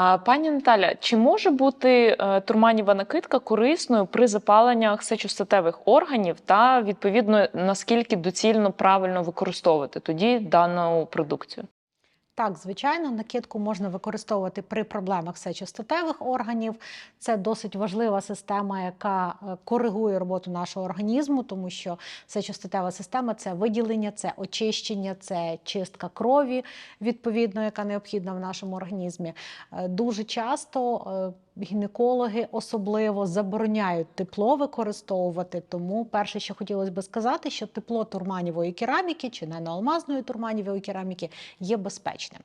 А, пані Наталя, чи може бути е, турманіва накидка корисною при запаленнях сечостатевих органів та відповідно наскільки доцільно правильно використовувати тоді дану продукцію? Так, звичайно, накидку можна використовувати при проблемах сечостатевих органів. Це досить важлива система, яка е, коригує роботу нашого організму, тому що сечостатева система це виділення, це очищення, це чистка крові, відповідно, яка необхідна в нашому організмі. Е, Дуже часто е, гінекологи особливо забороняють тепло використовувати. Тому перше, що хотілося би сказати, що тепло турманівої кераміки чи наноалмазної турманівої кераміки є безпечним.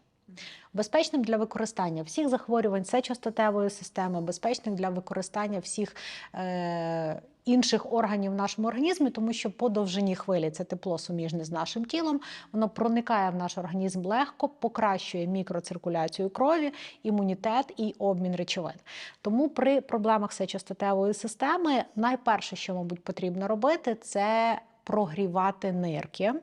Безпечним для використання всіх захворювань сечостатевої системи, безпечним для використання всіх е, інших органів в нашому організмі, тому що по довжині хвилі це тепло суміжне з нашим тілом, воно проникає в наш організм легко, покращує мікроциркуляцію крові, імунітет і обмін речовин. Тому при проблемах сечостатевої системи найперше, що, мабуть, потрібно робити, це прогрівати нирки.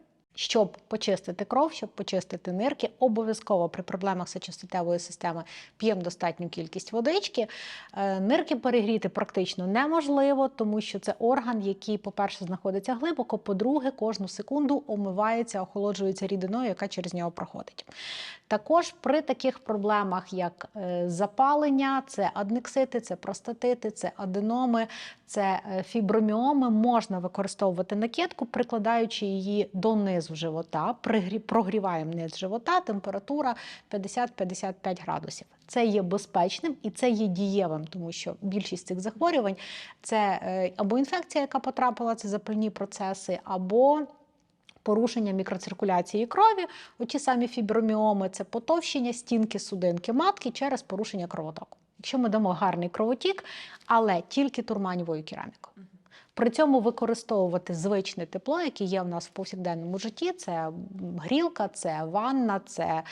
Щоб почистити кров, щоб почистити нирки, обов'язково при проблемах сечостатевої системи п'ємо достатню кількість водички. Е, Нирки перегріти практично неможливо, тому що це орган, який, по-перше, знаходиться глибоко, по-друге, кожну секунду омивається, охолоджується рідиною, яка через нього проходить. Також при таких проблемах, як е, запалення, це аднексити, це простатити, це аденоми, це е, фіброміоми, можна використовувати накидку, прикладаючи її донизу живота, прогріваємо низ живота, температура 50-55 градусів. Це є безпечним і це є дієвим, тому що більшість цих захворювань це е, або інфекція, яка потрапила, це запальні процеси, або порушення мікроциркуляції крові, оті самі фіброміоми це потовщення стінки судинки матки через порушення кровотоку. Якщо ми дамо гарний кровотік, але тільки турманівою керамікою. При цьому використовувати звичне тепло, яке є в нас в повсякденному житті. Це грілка, це ванна, це,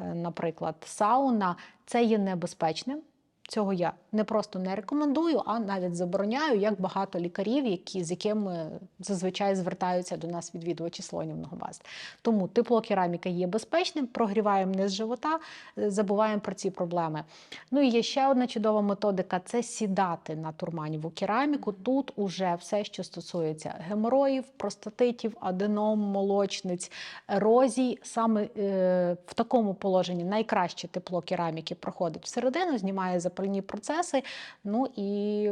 е, наприклад, сауна. Це є небезпечним. Цього я не просто не рекомендую, а навіть забороняю, як багато лікарів, які, з якими зазвичай звертаються до нас відвідувачі слонівного баз. Тому тепло кераміка є безпечним, прогріваємо низ живота, е, забуваємо про ці проблеми. Ну і є ще одна чудова методика це сідати на турманіву кераміку. Тут уже все, що стосується геморроїв, простатитів, аденом, молочниць, ерозій. Саме е, в такому положенні найкраще тепло кераміки проходить всередину, знімає запальні процеси, ну і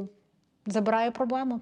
забирає проблему.